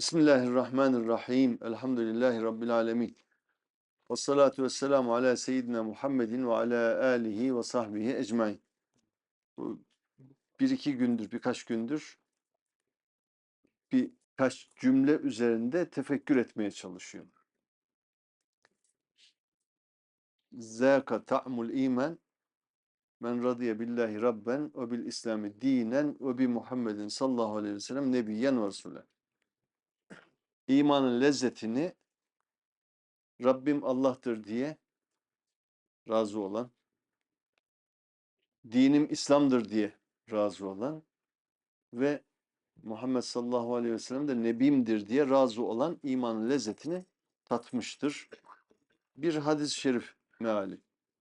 Bismillahirrahmanirrahim. Elhamdülillahi Rabbil alemin. Ve salatu ve selamu ala seyyidina Muhammedin ve ala alihi ve sahbihi ecmain. Bir iki gündür, birkaç gündür birkaç cümle üzerinde tefekkür etmeye çalışıyorum. Zâka ta'mul iman men radiye billahi rabben ve bil islami dinen ve bi Muhammedin sallallahu aleyhi ve sellem nebiyyen ve resulen. İmanın lezzetini Rabbim Allah'tır diye razı olan, dinim İslam'dır diye razı olan ve Muhammed sallallahu aleyhi ve sellem de nebimdir diye razı olan imanın lezzetini tatmıştır. Bir hadis-i şerif meali.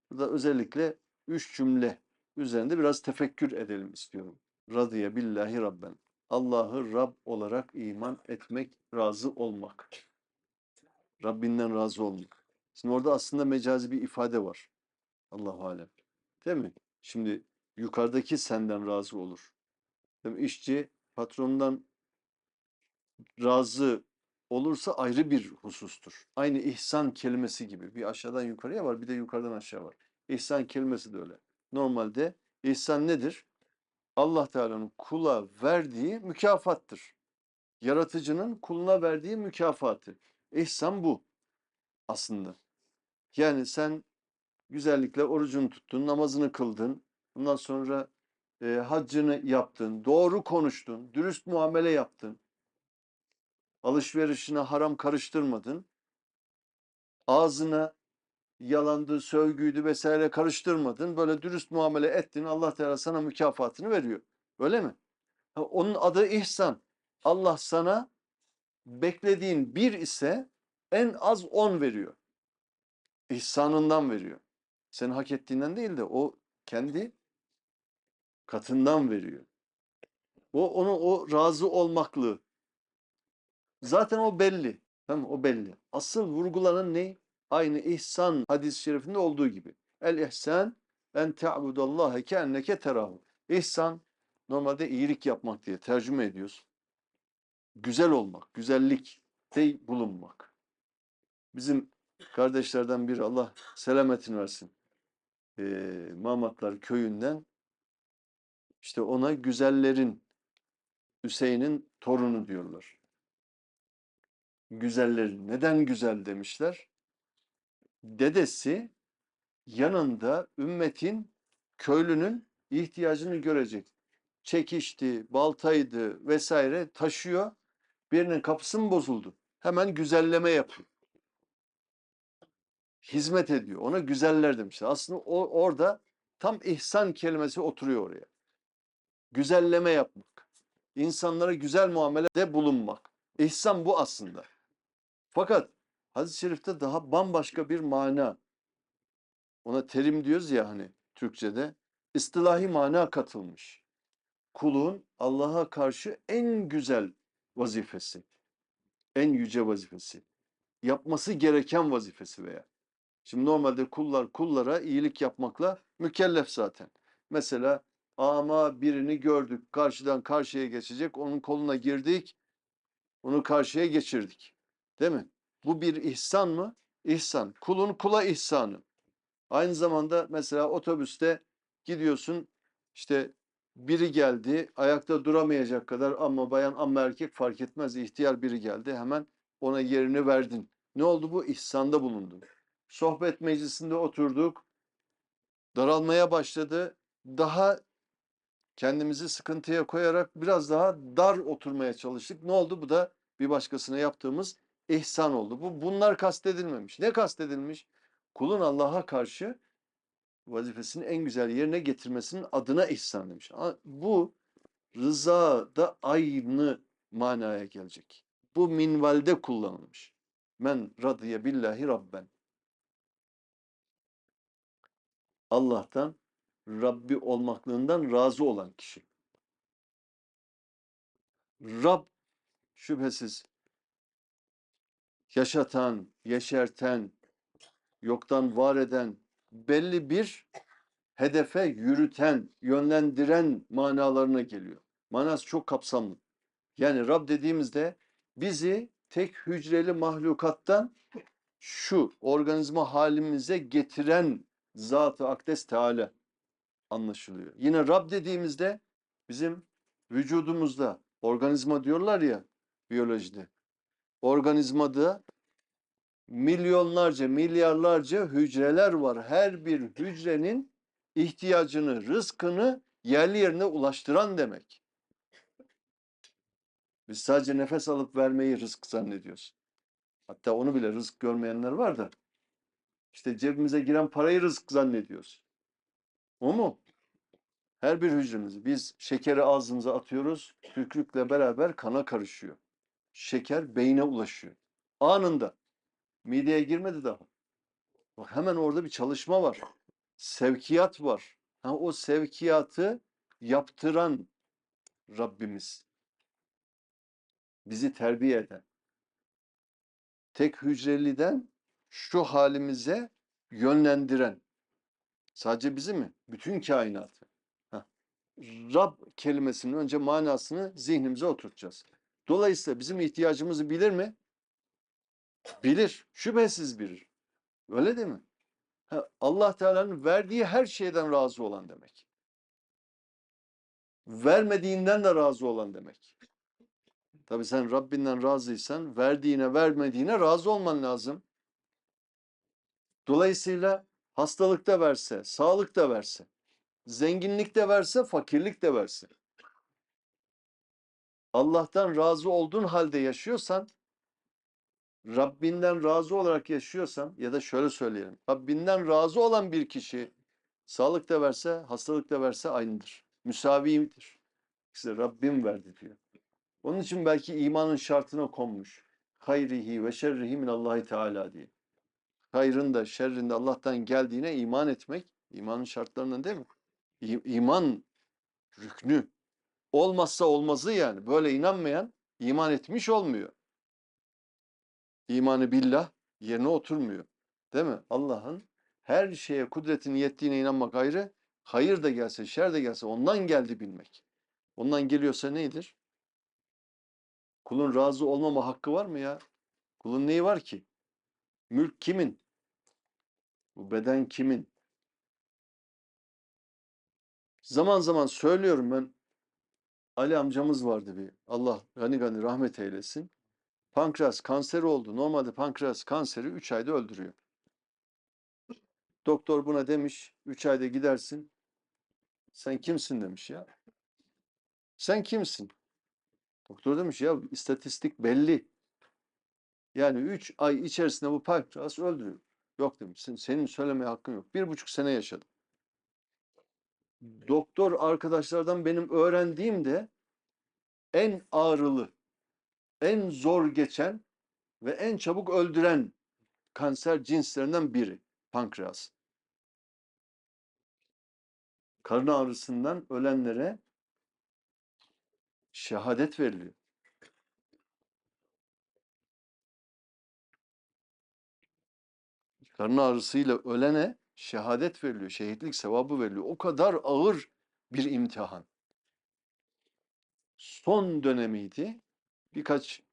Burada özellikle üç cümle üzerinde biraz tefekkür edelim istiyorum. Radiye billahi rabben. Allah'ı Rab olarak iman etmek, razı olmak. Rabbinden razı olmak. Şimdi orada aslında mecazi bir ifade var. Allahu alem. Değil mi? Şimdi yukarıdaki senden razı olur. Değil mi? İşçi patronundan razı olursa ayrı bir husustur. Aynı ihsan kelimesi gibi. Bir aşağıdan yukarıya var, bir de yukarıdan aşağı var. İhsan kelimesi de öyle. Normalde ihsan nedir? Allah Teala'nın kula verdiği mükafattır. Yaratıcının kuluna verdiği mükafatı. İhsan bu aslında. Yani sen güzellikle orucunu tuttun, namazını kıldın, bundan sonra e, haccını yaptın, doğru konuştun, dürüst muamele yaptın, alışverişine haram karıştırmadın, ağzına yalandı, sövgüydü vesaire karıştırmadın, böyle dürüst muamele ettin, Allah Teala sana mükafatını veriyor. Öyle mi? Ha, onun adı ihsan. Allah sana beklediğin bir ise en az on veriyor. İhsanından veriyor. Senin hak ettiğinden değil de o kendi katından veriyor. O onu o razı olmaklığı. Zaten o belli. Tamam o belli. Asıl vurgulanan ne? Aynı ihsan hadis-i şerifinde olduğu gibi. El ihsan en te'budallaha keenneke terahu. İhsan normalde iyilik yapmak diye tercüme ediyoruz. Güzel olmak, güzellikte bulunmak. Bizim kardeşlerden biri Allah selametini versin. Ee, Mamatlar köyünden işte ona güzellerin Hüseyin'in torunu diyorlar. Güzellerin. Neden güzel demişler? Dedesi yanında ümmetin köylünün ihtiyacını görecek. Çekişti, baltaydı vesaire taşıyor. Birinin kapısı mı bozuldu? Hemen güzelleme yapıyor. Hizmet ediyor. Ona güzeller demişler. Aslında o orada tam ihsan kelimesi oturuyor oraya. Güzelleme yapmak. İnsanlara güzel muamelede bulunmak. İhsan bu aslında. Fakat hadis-i şerifte daha bambaşka bir mana. Ona terim diyoruz ya hani Türkçe'de. istilahi mana katılmış. Kulun Allah'a karşı en güzel vazifesi. En yüce vazifesi. Yapması gereken vazifesi veya. Şimdi normalde kullar kullara iyilik yapmakla mükellef zaten. Mesela ama birini gördük, karşıdan karşıya geçecek, onun koluna girdik, onu karşıya geçirdik. Değil mi? Bu bir ihsan mı? İhsan. Kulun kula ihsanı. Aynı zamanda mesela otobüste gidiyorsun, işte biri geldi, ayakta duramayacak kadar ama bayan ama erkek fark etmez, ihtiyar biri geldi, hemen ona yerini verdin. Ne oldu bu? İhsanda bulundun. Sohbet meclisinde oturduk, daralmaya başladı. Daha kendimizi sıkıntıya koyarak biraz daha dar oturmaya çalıştık. Ne oldu? Bu da bir başkasına yaptığımız ihsan oldu. Bu bunlar kastedilmemiş. Ne kastedilmiş? Kulun Allah'a karşı vazifesini en güzel yerine getirmesinin adına ihsan demiş. Bu rıza da aynı manaya gelecek. Bu minvalde kullanılmış. Men radiye billahi rabben. Allah'tan Rabbi olmaklığından razı olan kişi. Rab şüphesiz yaşatan, yeşerten, yoktan var eden, belli bir hedefe yürüten, yönlendiren manalarına geliyor. Manası çok kapsamlı. Yani Rab dediğimizde bizi tek hücreli mahlukattan şu organizma halimize getiren Zat-ı Akdes Teala anlaşılıyor. Yine Rab dediğimizde bizim vücudumuzda organizma diyorlar ya biyolojide. Organizmada milyonlarca, milyarlarca hücreler var. Her bir hücrenin ihtiyacını, rızkını yerli yerine ulaştıran demek. Biz sadece nefes alıp vermeyi rızk zannediyoruz. Hatta onu bile rızk görmeyenler var da. İşte cebimize giren parayı rızk zannediyoruz. O mu? Her bir hücremiz. Biz şekeri ağzımıza atıyoruz. Tükürükle beraber kana karışıyor. Şeker beyne ulaşıyor. Anında. Mideye girmedi daha. Bak hemen orada bir çalışma var. Sevkiyat var. Ha, o sevkiyatı yaptıran Rabbimiz. Bizi terbiye eden. Tek hücreliden şu halimize yönlendiren. Sadece bizi mi? Bütün kainatı. Heh. Rab kelimesinin önce manasını zihnimize oturtacağız. Dolayısıyla bizim ihtiyacımızı bilir mi? Bilir. Şüphesiz bilir. Öyle değil mi? Allah Teala'nın verdiği her şeyden razı olan demek. Vermediğinden de razı olan demek. Tabi sen Rabbinden razıysan verdiğine vermediğine razı olman lazım. Dolayısıyla hastalık da verse, sağlık da verse, zenginlik de verse, fakirlik de verse. Allah'tan razı olduğun halde yaşıyorsan, Rabbinden razı olarak yaşıyorsan ya da şöyle söyleyelim. Rabbinden razı olan bir kişi sağlık da verse, hastalık da verse aynıdır. Müsavidir. İşte Rabbim verdi diyor. Onun için belki imanın şartına konmuş. Hayrihi ve şerrihi minallahi teala diye. Hayrın da şerrin de Allah'tan geldiğine iman etmek imanın şartlarından değil mi? İ- İman rüknü. Olmazsa olmazı yani. Böyle inanmayan iman etmiş olmuyor. İmanı billah yerine oturmuyor. Değil mi? Allah'ın her şeye kudretinin yettiğine inanmak ayrı. Hayır da gelse, şer de gelse ondan geldi bilmek. Ondan geliyorsa neydir? Kulun razı olmama hakkı var mı ya? Kulun neyi var ki? Mülk kimin? Bu beden kimin? Zaman zaman söylüyorum ben. Ali amcamız vardı bir. Allah gani gani rahmet eylesin. Pankreas kanseri oldu. Normalde pankreas kanseri 3 ayda öldürüyor. Doktor buna demiş 3 ayda gidersin. Sen kimsin demiş ya. Sen kimsin? Doktor demiş ya istatistik belli. Yani 3 ay içerisinde bu pankreas öldürüyor. Yok demiş. Senin, söylemeye hakkın yok. Bir buçuk sene yaşadım. Doktor arkadaşlardan benim öğrendiğim de en ağrılı, en zor geçen ve en çabuk öldüren kanser cinslerinden biri pankreas. Karın ağrısından ölenlere şehadet veriliyor. Karın ağrısıyla ölene şehadet veriliyor, şehitlik sevabı veriliyor. O kadar ağır bir imtihan. Son dönemiydi. Birkaç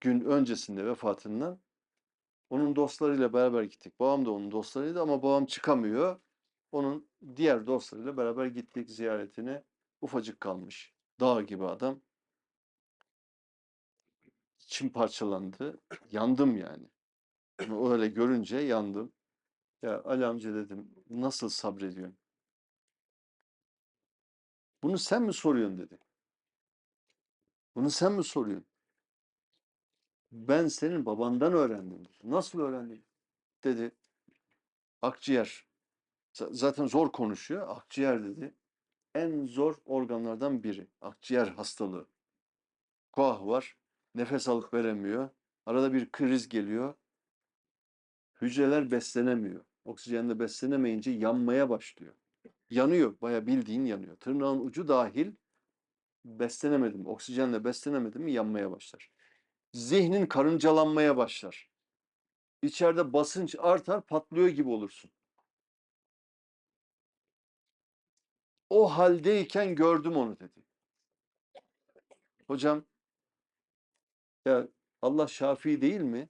gün öncesinde vefatından onun dostlarıyla beraber gittik. Babam da onun dostlarıydı ama babam çıkamıyor. Onun diğer dostlarıyla beraber gittik ziyaretine. Ufacık kalmış. Dağ gibi adam. İçim parçalandı. Yandım yani. Onu öyle görünce yandım. Ya Ali amca dedim nasıl sabrediyorsun? Bunu sen mi soruyorsun dedi. Bunu sen mi soruyorsun? Ben senin babandan öğrendim. Nasıl öğrendin? Dedi. Akciğer. Zaten zor konuşuyor. Akciğer dedi. En zor organlardan biri. Akciğer hastalığı. Koah var. Nefes alıp veremiyor. Arada bir kriz geliyor. Hücreler beslenemiyor. Oksijenle beslenemeyince yanmaya başlıyor. Yanıyor. Baya bildiğin yanıyor. Tırnağın ucu dahil beslenemedim. Oksijenle beslenemedim mi yanmaya başlar. Zihnin karıncalanmaya başlar. İçeride basınç artar, patlıyor gibi olursun. O haldeyken gördüm onu dedi. Hocam ya Allah şafi değil mi?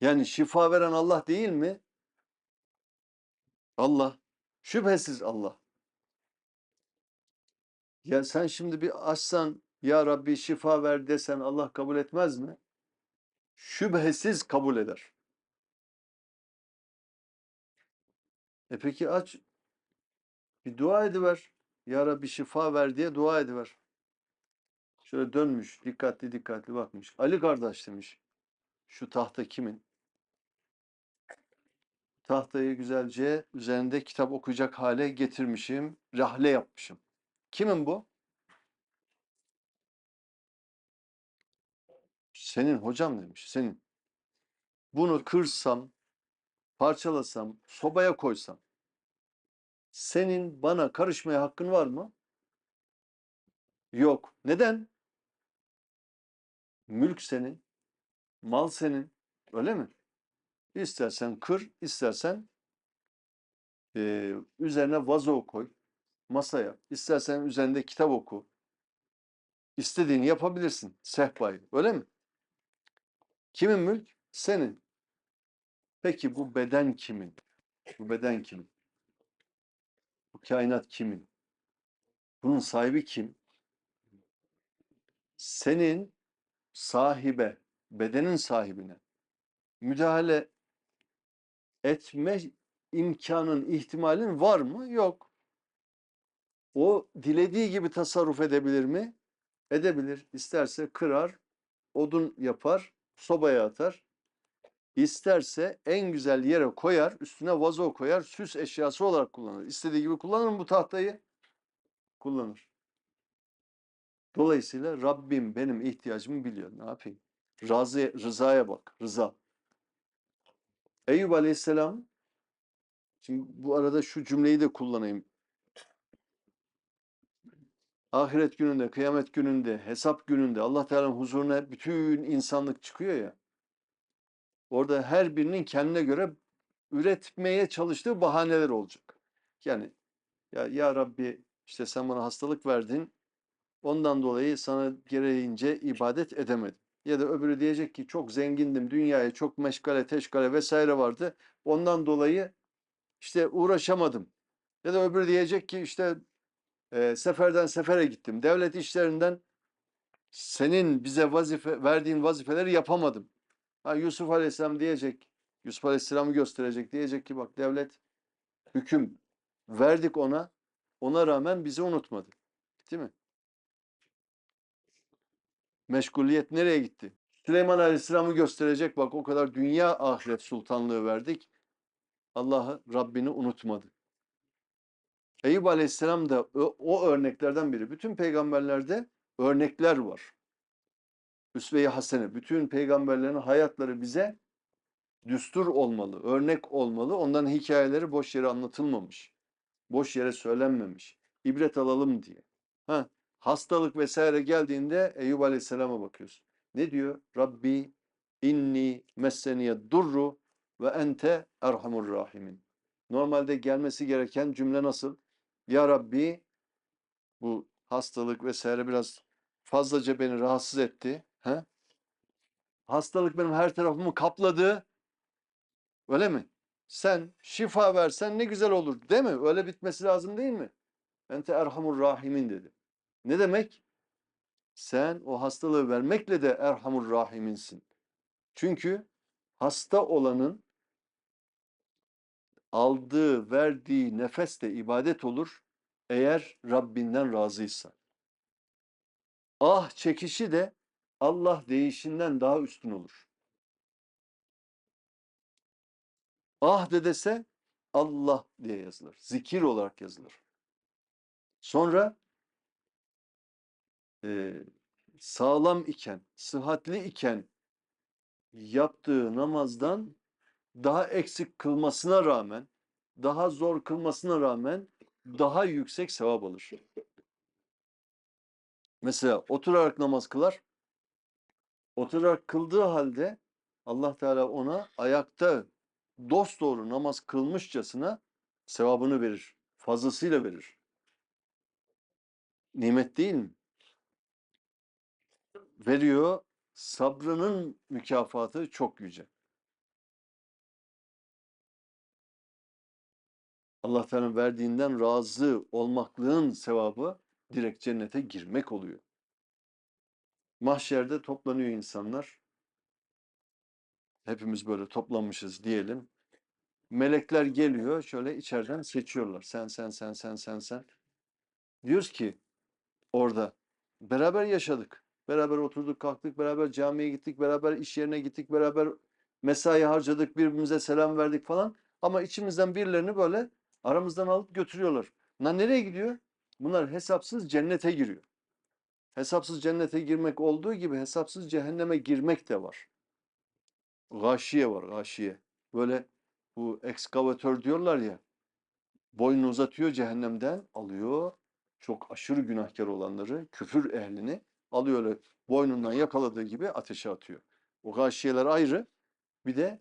Yani şifa veren Allah değil mi? Allah. Şüphesiz Allah. Ya sen şimdi bir açsan ya Rabbi şifa ver desen Allah kabul etmez mi? Şüphesiz kabul eder. E peki aç bir dua ediver. Ya Rabbi şifa ver diye dua ediver. Şöyle dönmüş, dikkatli dikkatli bakmış. Ali kardeş demiş. Şu tahta kimin? Tahtayı güzelce üzerinde kitap okuyacak hale getirmişim. Rahle yapmışım. Kimin bu? Senin hocam demiş. Senin. Bunu kırsam, parçalasam, sobaya koysam. Senin bana karışmaya hakkın var mı? Yok. Neden? Mülk senin, mal senin. Öyle mi? İstersen kır, istersen e, üzerine vazo koy, masaya. İstersen üzerinde kitap oku. İstediğini yapabilirsin sehpayı. Öyle mi? Kimin mülk? Senin. Peki bu beden kimin? Bu beden kimin? Bu kainat kimin? Bunun sahibi kim? Senin sahibe, bedenin sahibine müdahale etme imkanın, ihtimalin var mı? Yok. O dilediği gibi tasarruf edebilir mi? Edebilir. İsterse kırar, odun yapar, sobaya atar. İsterse en güzel yere koyar, üstüne vazo koyar, süs eşyası olarak kullanır. İstediği gibi kullanır mı bu tahtayı? Kullanır. Dolayısıyla Rabbim benim ihtiyacımı biliyor. Ne yapayım? Razı, rızaya bak. Rıza. Eyüp Aleyhisselam şimdi bu arada şu cümleyi de kullanayım. Ahiret gününde, kıyamet gününde, hesap gününde Allah Teala'nın huzuruna bütün insanlık çıkıyor ya. Orada her birinin kendine göre üretmeye çalıştığı bahaneler olacak. Yani ya, ya Rabbi işte sen bana hastalık verdin. Ondan dolayı sana gereğince ibadet edemedim. Ya da öbürü diyecek ki çok zengindim, dünyaya çok meşgale, teşgale vesaire vardı. Ondan dolayı işte uğraşamadım. Ya da öbürü diyecek ki işte e, seferden sefere gittim. Devlet işlerinden senin bize vazife verdiğin vazifeleri yapamadım. Ha, Yusuf Aleyhisselam diyecek, Yusuf Aleyhisselam'ı gösterecek. Diyecek ki bak devlet hüküm verdik ona. Ona rağmen bizi unutmadı. Değil mi? Meşguliyet nereye gitti? Süleyman Aleyhisselam'ı gösterecek. Bak o kadar dünya ahiret sultanlığı verdik. Allah'ı Rabbini unutmadı. Eyüp Aleyhisselam da o, o örneklerden biri. Bütün peygamberlerde örnekler var. Üsve-i Hasene. Bütün peygamberlerin hayatları bize düstur olmalı, örnek olmalı. Ondan hikayeleri boş yere anlatılmamış. Boş yere söylenmemiş. İbret alalım diye. Ha, hastalık vesaire geldiğinde Eyüp Aleyhisselam'a bakıyorsun. Ne diyor? Rabbi inni messeniye durru ve ente erhamur rahimin. Normalde gelmesi gereken cümle nasıl? Ya Rabbi bu hastalık vesaire biraz fazlaca beni rahatsız etti. He? Hastalık benim her tarafımı kapladı. Öyle mi? Sen şifa versen ne güzel olur değil mi? Öyle bitmesi lazım değil mi? Ente erhamur rahimin dedi. Ne demek? Sen o hastalığı vermekle de erhamur rahiminsin. Çünkü hasta olanın aldığı, verdiği nefes de ibadet olur eğer Rabbinden razıysa. Ah çekişi de Allah değişinden daha üstün olur. Ah de dese Allah diye yazılır. Zikir olarak yazılır. Sonra e, sağlam iken, sıhhatli iken yaptığı namazdan daha eksik kılmasına rağmen, daha zor kılmasına rağmen daha yüksek sevap alır. Mesela oturarak namaz kılar. Oturarak kıldığı halde Allah Teala ona ayakta dosdoğru namaz kılmışçasına sevabını verir. Fazlasıyla verir. Nimet değil mi? Veriyor. Sabrının mükafatı çok yüce. Allah Teala'nın verdiğinden razı olmaklığın sevabı direkt cennete girmek oluyor. Mahşerde toplanıyor insanlar. Hepimiz böyle toplanmışız diyelim. Melekler geliyor şöyle içeriden seçiyorlar. Sen sen sen sen sen sen. Diyoruz ki orada beraber yaşadık. Beraber oturduk kalktık. Beraber camiye gittik. Beraber iş yerine gittik. Beraber mesai harcadık. Birbirimize selam verdik falan. Ama içimizden birilerini böyle aramızdan alıp götürüyorlar. Bunlar nereye gidiyor? Bunlar hesapsız cennete giriyor. Hesapsız cennete girmek olduğu gibi hesapsız cehenneme girmek de var. Gâşiye var, gâşiye. Böyle bu ekskavatör diyorlar ya, boynunu uzatıyor cehennemden, alıyor. Çok aşırı günahkar olanları, küfür ehlini alıyor öyle boynundan yakaladığı gibi ateşe atıyor. O gâşiyeler ayrı. Bir de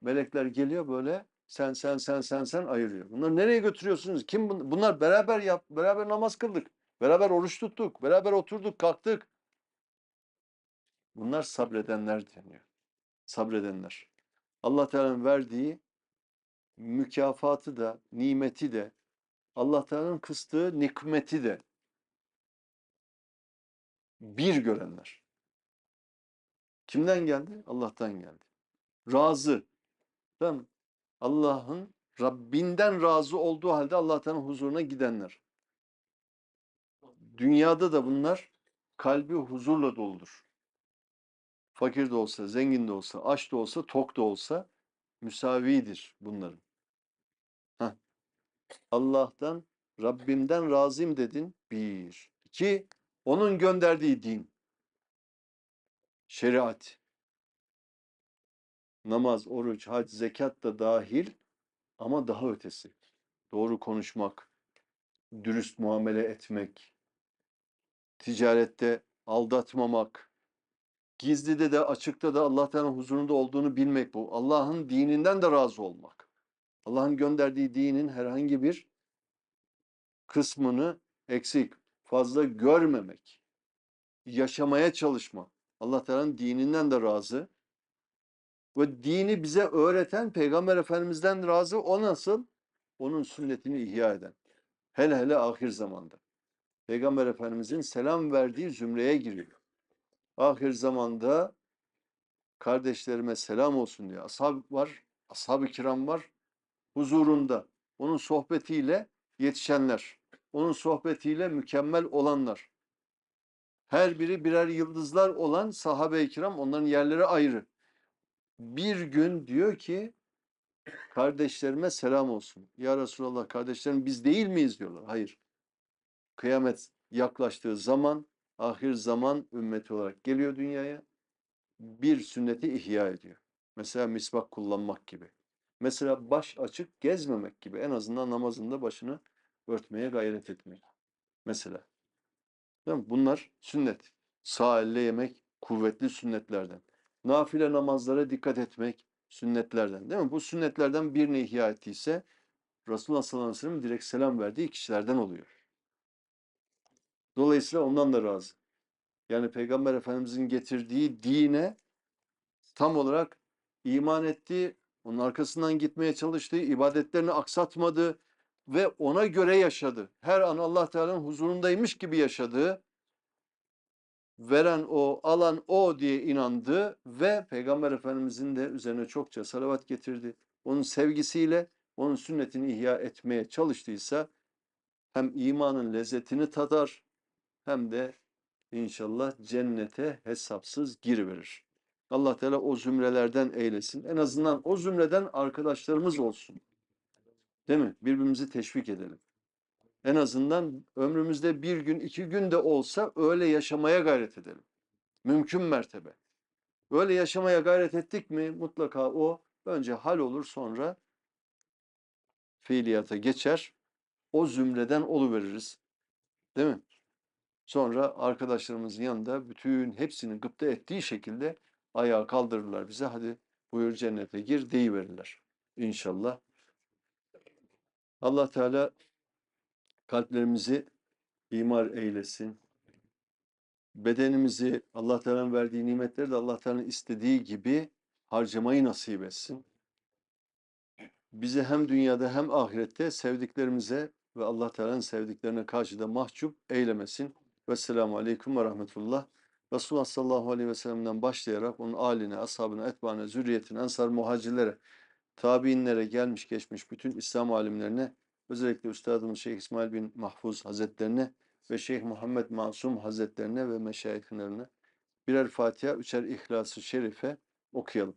melekler geliyor böyle sen sen sen sen sen ayırıyor. Bunları nereye götürüyorsunuz? Kim bun- bunlar beraber yap, beraber namaz kıldık. Beraber oruç tuttuk. Beraber oturduk, kalktık. Bunlar sabredenler deniyor. Sabredenler. Allah Teala'nın verdiği mükafatı da, nimeti de, Allah Teala'nın kıstığı nikmeti de bir görenler. Kimden geldi? Allah'tan geldi. Razı. Tamam? Allah'ın Rabbinden razı olduğu halde Allah Teala'nın huzuruna gidenler. Dünyada da bunlar kalbi huzurla doludur. Fakir de olsa, zengin de olsa, aç da olsa, tok da olsa müsavidir bunların. Heh. Allah'tan, Rabbimden razıyım dedin. Bir. İki, onun gönderdiği din. Şeriat. Namaz, oruç, hac, zekat da dahil ama daha ötesi. Doğru konuşmak, dürüst muamele etmek, ticarette aldatmamak, gizlide de açıkta da Allah Teala'nın huzurunda olduğunu bilmek bu. Allah'ın dininden de razı olmak. Allah'ın gönderdiği dinin herhangi bir kısmını eksik, fazla görmemek. Yaşamaya çalışmak. Allah Teala'nın dininden de razı. Ve dini bize öğreten Peygamber Efendimiz'den razı. O nasıl? Onun sünnetini ihya eden. Hele hele ahir zamanda. Peygamber Efendimiz'in selam verdiği zümreye giriyor. Ahir zamanda kardeşlerime selam olsun diye ashab var, ashab-ı kiram var huzurunda. Onun sohbetiyle yetişenler, onun sohbetiyle mükemmel olanlar. Her biri birer yıldızlar olan sahabe-i kiram onların yerleri ayrı. Bir gün diyor ki kardeşlerime selam olsun. Ya Resulallah kardeşlerim biz değil miyiz diyorlar. Hayır. Kıyamet yaklaştığı zaman ahir zaman ümmeti olarak geliyor dünyaya. Bir sünneti ihya ediyor. Mesela misvak kullanmak gibi. Mesela baş açık gezmemek gibi. En azından namazında başını örtmeye gayret etmek. Mesela. Değil mi? Bunlar sünnet. Sağ elle yemek kuvvetli sünnetlerden. Nafile namazlara dikkat etmek sünnetlerden. Değil mi? Bu sünnetlerden birini ihya ettiyse Resulullah sallallahu aleyhi ve sellem direkt selam verdiği kişilerden oluyor. Dolayısıyla ondan da razı. Yani Peygamber Efendimizin getirdiği dine tam olarak iman etti, onun arkasından gitmeye çalıştı, ibadetlerini aksatmadı ve ona göre yaşadı. Her an Allah Teala'nın huzurundaymış gibi yaşadı. Veren o, alan o diye inandı ve Peygamber Efendimizin de üzerine çokça salavat getirdi. Onun sevgisiyle onun sünnetini ihya etmeye çalıştıysa hem imanın lezzetini tadar hem de inşallah cennete hesapsız giriverir. Allah Teala o zümrelerden eylesin. En azından o zümreden arkadaşlarımız olsun. Değil mi? Birbirimizi teşvik edelim. En azından ömrümüzde bir gün, iki gün de olsa öyle yaşamaya gayret edelim. Mümkün mertebe. Öyle yaşamaya gayret ettik mi mutlaka o önce hal olur sonra fiiliyata geçer. O zümreden oluveririz. Değil mi? Sonra arkadaşlarımızın yanında bütün hepsinin gıpta ettiği şekilde ayağa kaldırırlar bize. Hadi buyur cennete gir deyiverirler. İnşallah. Allah Teala kalplerimizi imar eylesin. bedenimizi Allah Teala'nın verdiği nimetleri de Allah Teala'nın istediği gibi harcamayı nasip etsin. Bizi hem dünyada hem ahirette sevdiklerimize ve Allah Teala'nın sevdiklerine karşı da mahcup eylemesin. Vesselamu Aleyküm ve Rahmetullah. Resulullah sallallahu aleyhi ve sellem'den başlayarak onun aline, ashabına, etbaına, zürriyetine, ensar muhacirlere, tabiinlere, gelmiş geçmiş bütün İslam alimlerine, özellikle Üstadımız Şeyh İsmail bin Mahfuz Hazretlerine ve Şeyh Muhammed Masum Hazretlerine ve meşayihlerine birer Fatiha, üçer İhlas-ı Şerife okuyalım.